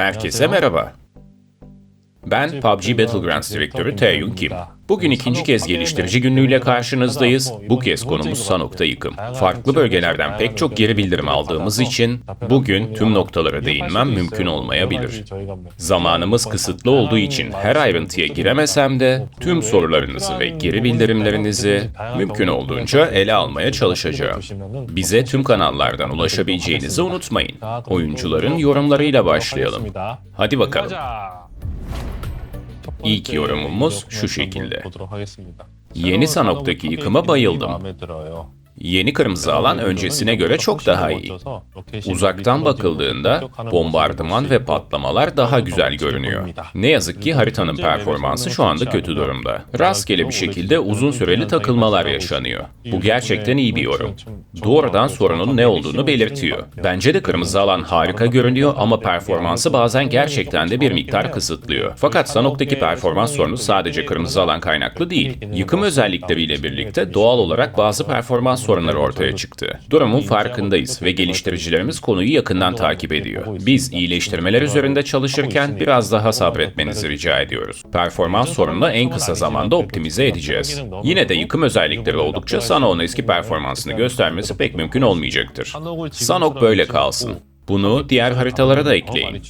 Herkese merhaba. Ben PUBG Battlegrounds direktörü Taeyun Kim. Bugün ikinci kez geliştirici günlüğüyle karşınızdayız. Bu kez konumuz Sanok'ta yıkım. Farklı bölgelerden pek çok geri bildirim aldığımız için bugün tüm noktalara değinmem mümkün olmayabilir. Zamanımız kısıtlı olduğu için her ayrıntıya giremesem de tüm sorularınızı ve geri bildirimlerinizi mümkün olduğunca ele almaya çalışacağım. Bize tüm kanallardan ulaşabileceğinizi unutmayın. Oyuncuların yorumlarıyla başlayalım. Hadi bakalım. İlk yorumumuz şu şekilde. Yeni Sanok'taki yıkıma bayıldım. Yeni kırmızı alan öncesine göre çok daha iyi. Uzaktan bakıldığında bombardıman ve patlamalar daha güzel görünüyor. Ne yazık ki haritanın performansı şu anda kötü durumda. Rastgele bir şekilde uzun süreli takılmalar yaşanıyor. Bu gerçekten iyi bir yorum. Doğrudan sorunun ne olduğunu belirtiyor. Bence de kırmızı alan harika görünüyor ama performansı bazen gerçekten de bir miktar kısıtlıyor. Fakat Sanok'taki performans sorunu sadece kırmızı alan kaynaklı değil. Yıkım özellikleriyle birlikte doğal olarak bazı performans sorunları ortaya çıktı. Durumun farkındayız ve geliştiricilerimiz konuyu yakından takip ediyor. Biz iyileştirmeler üzerinde çalışırken biraz daha sabretmenizi rica ediyoruz. Performans sorununu en kısa zamanda optimize edeceğiz. Yine de yıkım özellikleri oldukça Sanok'un eski performansını göstermesi pek mümkün olmayacaktır. Sanok böyle kalsın. Bunu diğer haritalara da ekleyin.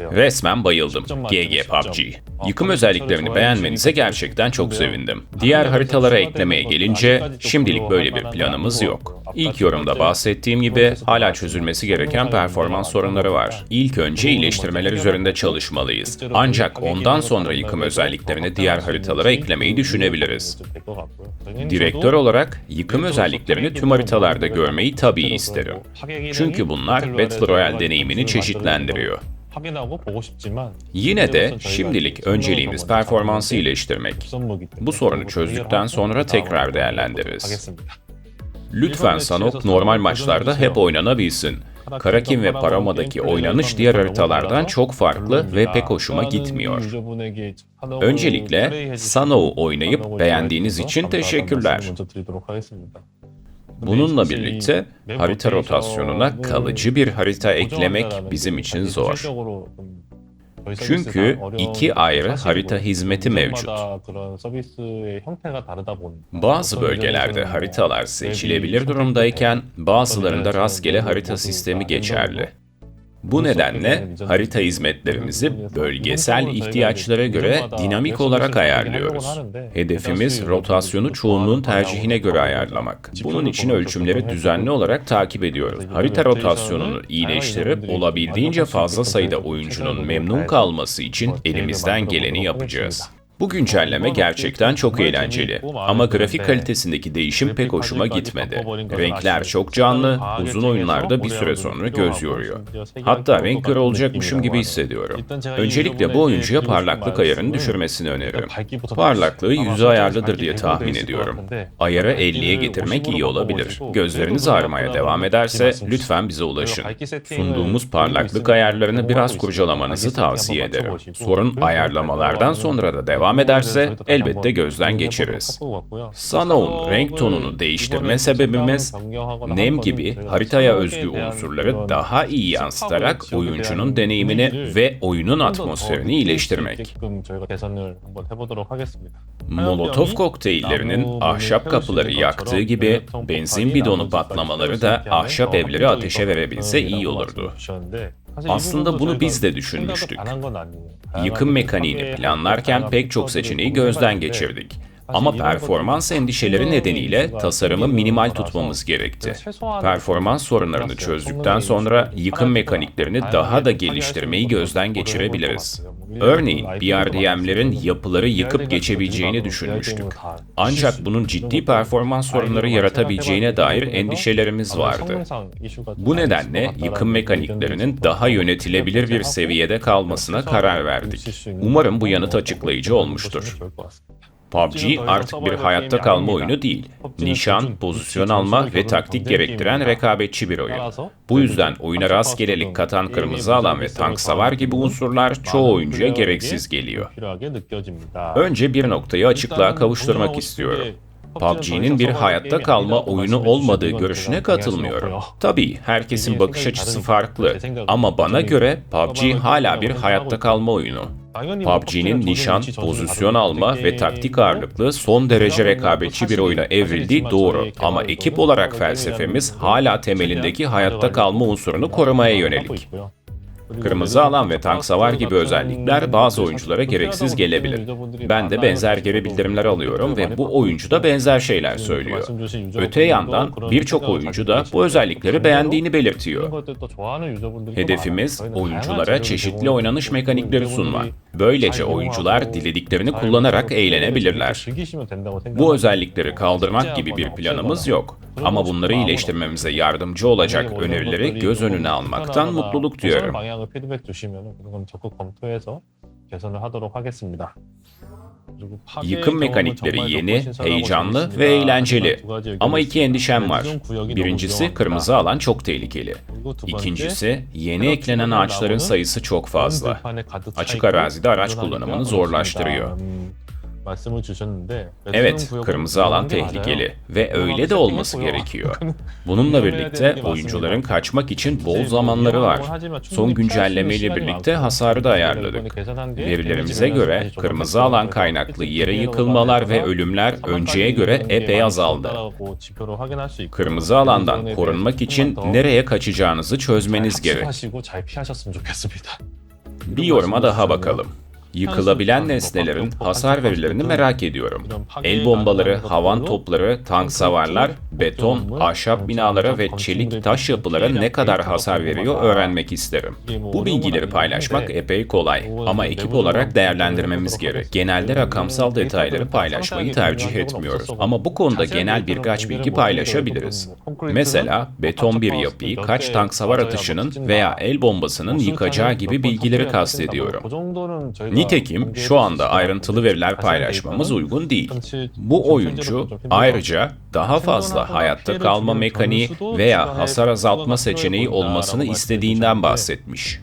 Resmen bayıldım. GG PUBG. Yıkım özelliklerini beğenmenize gerçekten çok sevindim. Diğer haritalara eklemeye gelince şimdilik böyle bir planımız yok. İlk yorumda bahsettiğim gibi hala çözülmesi gereken performans sorunları var. İlk önce iyileştirmeler üzerinde çalışmalıyız. Ancak ondan sonra yıkım özelliklerini diğer haritalara eklemeyi düşünebiliriz. Direktör olarak yıkım özelliklerini tüm haritalarda görmeyi tabii isterim. Çünkü bunlar Battle Royale deneyimini çeşitlendiriyor. Yine de şimdilik önceliğimiz performansı iyileştirmek. Bu sorunu çözdükten sonra tekrar değerlendiririz. Lütfen Sanok normal maçlarda hep oynanabilsin. Karakin ve Parama'daki oynanış diğer haritalardan çok farklı ve pek hoşuma gitmiyor. Öncelikle Sanok'u oynayıp beğendiğiniz için teşekkürler. Bununla birlikte harita rotasyonuna kalıcı bir harita eklemek bizim için zor. Çünkü iki ayrı harita hizmeti mevcut. Bazı bölgelerde haritalar seçilebilir durumdayken bazılarında rastgele harita sistemi geçerli. Bu nedenle harita hizmetlerimizi bölgesel ihtiyaçlara göre dinamik olarak ayarlıyoruz. Hedefimiz rotasyonu çoğunluğun tercihine göre ayarlamak. Bunun için ölçümleri düzenli olarak takip ediyoruz. Harita rotasyonunu iyileştirip olabildiğince fazla sayıda oyuncunun memnun kalması için elimizden geleni yapacağız. Bu güncelleme gerçekten çok eğlenceli ama grafik kalitesindeki değişim pek hoşuma gitmedi. Renkler çok canlı, uzun oyunlarda bir süre sonra göz yoruyor. Hatta renk körü olacakmışım gibi hissediyorum. Öncelikle bu oyuncuya parlaklık ayarını düşürmesini öneririm. Parlaklığı yüzü ayarlıdır diye tahmin ediyorum. Ayarı 50'ye getirmek iyi olabilir. Gözleriniz ağrımaya devam ederse lütfen bize ulaşın. Sunduğumuz parlaklık ayarlarını biraz kurcalamanızı tavsiye ederim. Sorun ayarlamalardan sonra da devam devam ederse elbette gözden geçiririz. Sanok'un renk tonunu değiştirme sebebimiz nem gibi haritaya özgü unsurları daha iyi yansıtarak oyuncunun deneyimini ve oyunun atmosferini iyileştirmek. Molotov kokteyllerinin ahşap kapıları yaktığı gibi benzin bidonu patlamaları da ahşap evleri ateşe verebilse iyi olurdu. Aslında bunu biz de düşünmüştük. Yıkım mekaniğini planlarken pek çok seçeneği gözden geçirdik. Ama performans endişeleri nedeniyle tasarımı minimal tutmamız gerekti. Performans sorunlarını çözdükten sonra yıkım mekaniklerini daha da geliştirmeyi gözden geçirebiliriz. Örneğin BRDM'lerin yapıları yıkıp geçebileceğini düşünmüştük. Ancak bunun ciddi performans sorunları yaratabileceğine dair endişelerimiz vardı. Bu nedenle yıkım mekaniklerinin daha yönetilebilir bir seviyede kalmasına karar verdik. Umarım bu yanıt açıklayıcı olmuştur. PUBG artık bir hayatta kalma oyunu değil. Nişan, pozisyon alma ve taktik gerektiren rekabetçi bir oyun. Bu yüzden oyuna rastgelelik katan kırmızı alan ve tank savar gibi unsurlar çoğu oyuncuya gereksiz geliyor. Önce bir noktayı açıklığa kavuşturmak istiyorum. PUBG'nin bir hayatta kalma oyunu olmadığı görüşüne katılmıyorum. Tabii herkesin bakış açısı farklı. Ama bana göre PUBG hala bir hayatta kalma oyunu. PUBG'nin nişan, pozisyon alma ve taktik ağırlıklı son derece rekabetçi bir oyuna evrildiği doğru. Ama ekip olarak felsefemiz hala temelindeki hayatta kalma unsurunu korumaya yönelik. Kırmızı alan ve tank savar gibi özellikler bazı oyunculara gereksiz gelebilir. Ben de benzer geri bildirimler alıyorum ve bu oyuncu da benzer şeyler söylüyor. Öte yandan birçok oyuncu da bu özellikleri beğendiğini belirtiyor. Hedefimiz oyunculara çeşitli oynanış mekanikleri sunmak. Böylece oyuncular dilediklerini kullanarak eğlenebilirler. Bu özellikleri kaldırmak gibi bir planımız yok. Ama bunları iyileştirmemize yardımcı olacak önerileri göz önüne almaktan mutluluk duyuyorum. Yıkım mekanikleri yeni, heyecanlı ve eğlenceli. Ama iki endişem var. Birincisi kırmızı alan çok tehlikeli. İkincisi yeni eklenen ağaçların sayısı çok fazla. Açık arazide araç kullanımını zorlaştırıyor. Evet, kırmızı alan tehlikeli ve öyle de olması gerekiyor. Bununla birlikte oyuncuların kaçmak için bol zamanları var. Son güncellemeyle birlikte hasarı da ayarladık. Verilerimize göre kırmızı alan kaynaklı yere yıkılmalar ve ölümler önceye göre epey azaldı. Kırmızı alandan korunmak için nereye kaçacağınızı çözmeniz gerek. Bir yoruma daha bakalım. Yıkılabilen nesnelerin hasar verilerini merak ediyorum. El bombaları, havan topları, tank savarlar, beton, ahşap binalara ve çelik taş yapılara ne kadar hasar veriyor öğrenmek isterim. Bu bilgileri paylaşmak epey kolay ama ekip olarak değerlendirmemiz gerek. Genelde rakamsal detayları paylaşmayı tercih etmiyoruz ama bu konuda genel birkaç bilgi paylaşabiliriz. Mesela beton bir yapıyı kaç tank savar atışının veya el bombasının yıkacağı gibi bilgileri kastediyorum. Nitekim şu anda ayrıntılı veriler paylaşmamız uygun değil. Bu oyuncu ayrıca daha fazla hayatta kalma mekaniği veya hasar azaltma seçeneği olmasını istediğinden bahsetmiş.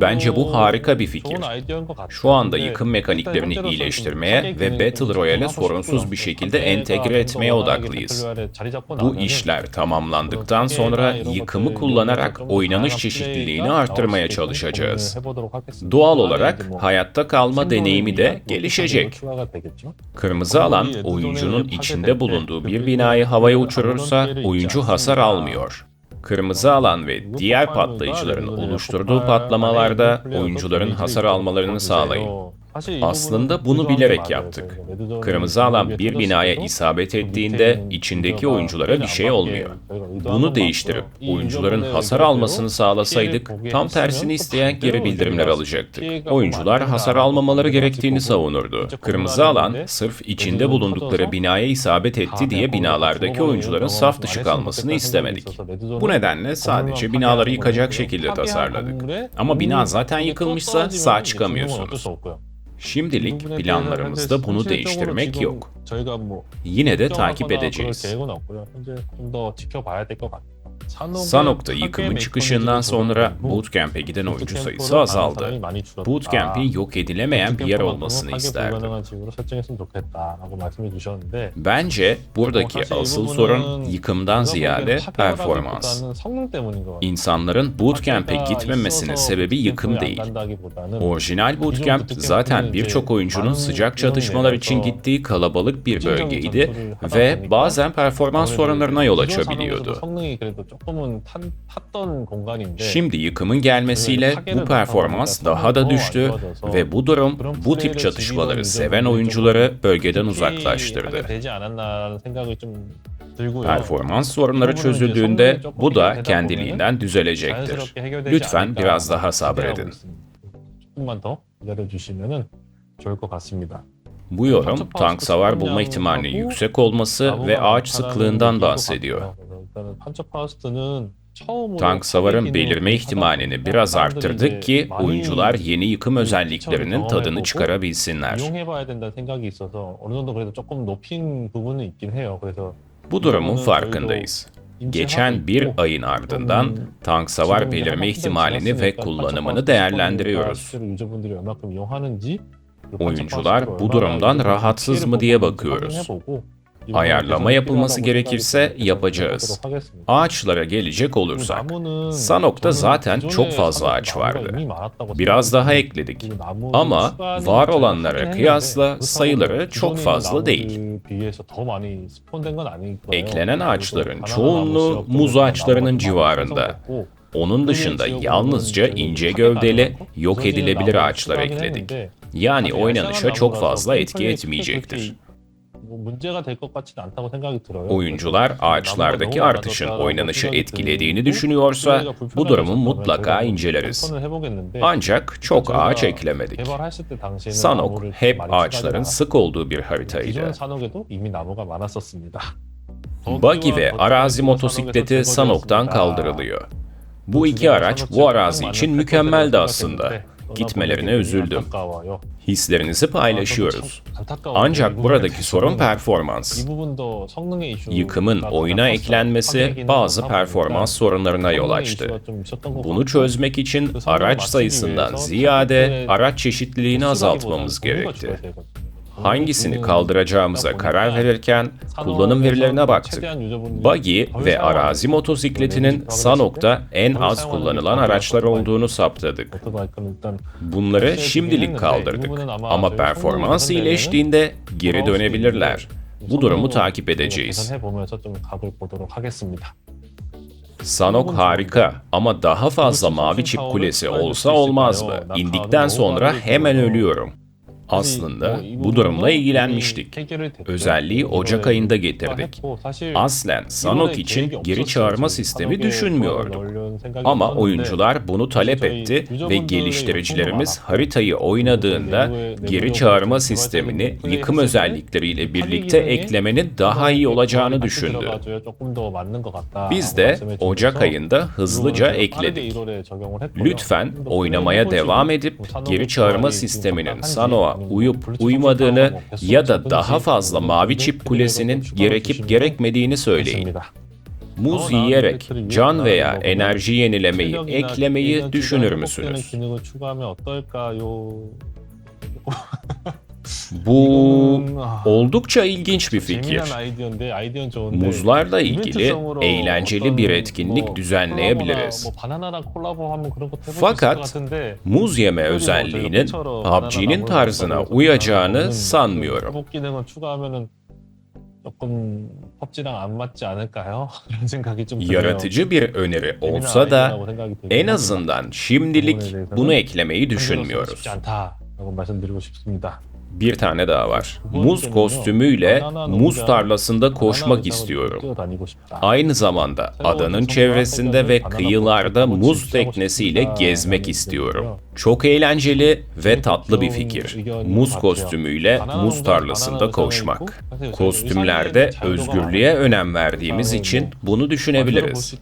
Bence bu harika bir fikir. Şu anda yıkım mekaniklerini iyileştirmeye ve Battle Royale'e sorunsuz bir şekilde entegre etmeye odaklıyız. Bu işler tamamlandıktan sonra yıkımı kullanarak oynanış çeşitliliğini arttırmaya çalışacağız. Doğal olarak hayatta kalma deneyimi de gelişecek. Kırmızı alan oyuncunun içinde bulunduğu bir binayı havaya uçurursa oyuncu hasar almıyor. Kırmızı alan ve diğer patlayıcıların oluşturduğu patlamalarda oyuncuların hasar almalarını sağlayın. Aslında bunu bilerek yaptık. Kırmızı alan bir binaya isabet ettiğinde içindeki oyunculara bir şey olmuyor. Bunu değiştirip oyuncuların hasar almasını sağlasaydık tam tersini isteyen geri bildirimler alacaktık. Oyuncular hasar almamaları gerektiğini savunurdu. Kırmızı alan sırf içinde bulundukları binaya isabet etti diye binalardaki oyuncuların saf dışı kalmasını istemedik. Bu nedenle sadece binaları yıkacak şekilde tasarladık. Ama bina zaten yıkılmışsa sağ çıkamıyorsunuz. Şimdilik planlarımızda bunu değiştirmek yok. Yine de takip edeceğiz. Sanok'ta yıkımın çıkışından sonra Bootcamp'e giden oyuncu sayısı azaldı. Bootcamp'in yok edilemeyen bir yer olmasını isterdim. Bence buradaki asıl sorun yıkımdan ziyade performans. İnsanların bootcamp'e gitmemesinin sebebi yıkım değil. Orijinal bootcamp zaten birçok oyuncunun sıcak çatışmalar için gittiği kalabalık bir bölgeydi ve bazen performans sorunlarına yol açabiliyordu. Şimdi yıkımın gelmesiyle bu performans daha da düştü ve bu durum bu tip çatışmaları seven oyuncuları bölgeden uzaklaştırdı. Performans sorunları çözüldüğünde bu da kendiliğinden düzelecektir. Lütfen biraz daha sabredin. Bu yorum tank savar bulma ihtimalinin yüksek olması ve ağaç sıklığından bahsediyor. Tank savarın belirme ihtimalini biraz arttırdık ki oyuncular yeni yıkım özelliklerinin tadını çıkarabilsinler. Bu durumun farkındayız. Geçen bir ayın ardından tank savar belirme ihtimalini ve kullanımını değerlendiriyoruz. Oyuncular bu durumdan rahatsız mı diye bakıyoruz. Ayarlama yapılması gerekirse yapacağız. Ağaçlara gelecek olursak, Sanok'ta zaten çok fazla ağaç vardı. Biraz daha ekledik. Ama var olanlara kıyasla sayıları çok fazla değil. Eklenen ağaçların çoğunluğu muz ağaçlarının civarında. Onun dışında yalnızca ince gövdeli, yok edilebilir ağaçlar ekledik. Yani oynanışa çok fazla etki etmeyecektir. Oyuncular ağaçlardaki artışın oynanışı etkilediğini düşünüyorsa bu durumu mutlaka inceleriz. Ancak çok ağaç eklemedik. Sanok hep ağaçların sık olduğu bir haritaydı. Buggy ve arazi motosikleti Sanok'tan kaldırılıyor. Bu iki araç bu arazi için mükemmeldi aslında. Gitmelerine üzüldüm. Hislerinizi paylaşıyoruz. Ancak buradaki sorun performans. Yıkımın oyuna eklenmesi bazı performans sorunlarına yol açtı. Bunu çözmek için araç sayısından ziyade araç çeşitliliğini azaltmamız gerekti. Hangisini kaldıracağımıza karar verirken kullanım verilerine baktık. Buggy ve arazi motosikletinin Sanok'ta en az kullanılan araçlar olduğunu saptadık. Bunları şimdilik kaldırdık ama performans iyileştiğinde geri dönebilirler. Bu durumu takip edeceğiz. Sanok harika ama daha fazla mavi çip kulesi olsa olmaz mı? İndikten sonra hemen ölüyorum. Aslında bu durumla ilgilenmiştik. Özelliği Ocak ayında getirdik. Aslen Sanok için geri çağırma sistemi düşünmüyorduk. Ama oyuncular bunu talep etti ve geliştiricilerimiz haritayı oynadığında geri çağırma sistemini yıkım özellikleriyle birlikte eklemenin daha iyi olacağını düşündü. Biz de Ocak ayında hızlıca ekledik. Lütfen oynamaya devam edip geri çağırma sisteminin Sano'a uyup uymadığını ya da daha fazla mavi çip kulesinin gerekip gerekmediğini söyleyin. Muz yiyerek can veya enerji yenilemeyi eklemeyi düşünür müsünüz? Bu oldukça ilginç bir fikir. Muzlarla ilgili eğlenceli bir etkinlik düzenleyebiliriz. Fakat muz yeme özelliğinin PUBG'nin tarzına uyacağını sanmıyorum. Yaratıcı bir öneri olsa da en azından şimdilik bunu eklemeyi düşünmüyoruz. Bir tane daha var. Muz kostümüyle muz tarlasında koşmak istiyorum. Aynı zamanda adanın çevresinde ve kıyılarda muz teknesiyle gezmek istiyorum. Çok eğlenceli ve tatlı bir fikir. Muz kostümüyle muz tarlasında koşmak. Kostümlerde özgürlüğe önem verdiğimiz için bunu düşünebiliriz.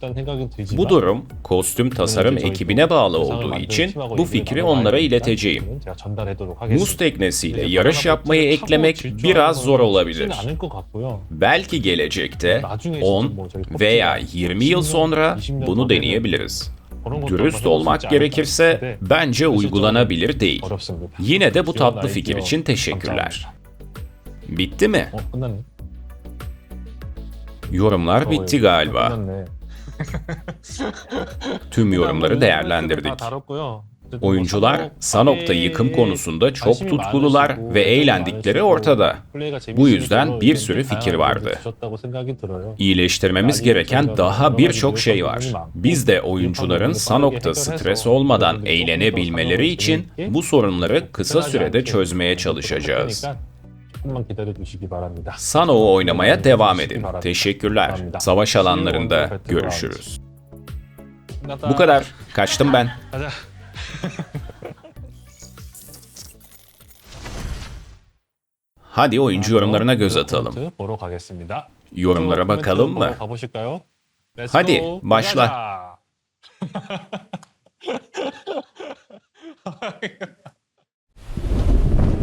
Bu durum kostüm tasarım ekibine bağlı olduğu için bu fikri onlara ileteceğim. Muz teknesiyle yarış yapmayı eklemek biraz zor olabilir. Belki gelecekte 10 veya 20 yıl sonra bunu deneyebiliriz. Dürüst olmak gerekirse bence uygulanabilir değil. Yine de bu tatlı fikir için teşekkürler. Bitti mi? Yorumlar bitti galiba. Tüm yorumları değerlendirdik. Oyuncular Sanok'ta yıkım konusunda çok tutkulular ve eğlendikleri ortada. Bu yüzden bir sürü fikir vardı. İyileştirmemiz gereken daha birçok şey var. Biz de oyuncuların Sanok'ta stres olmadan eğlenebilmeleri için bu sorunları kısa sürede çözmeye çalışacağız. Sano'u oynamaya devam edin. Teşekkürler. Savaş alanlarında görüşürüz. Bu kadar. Kaçtım ben. Hadi oyuncu yorumlarına göz atalım. Yorumlara bakalım mı? Hadi başla.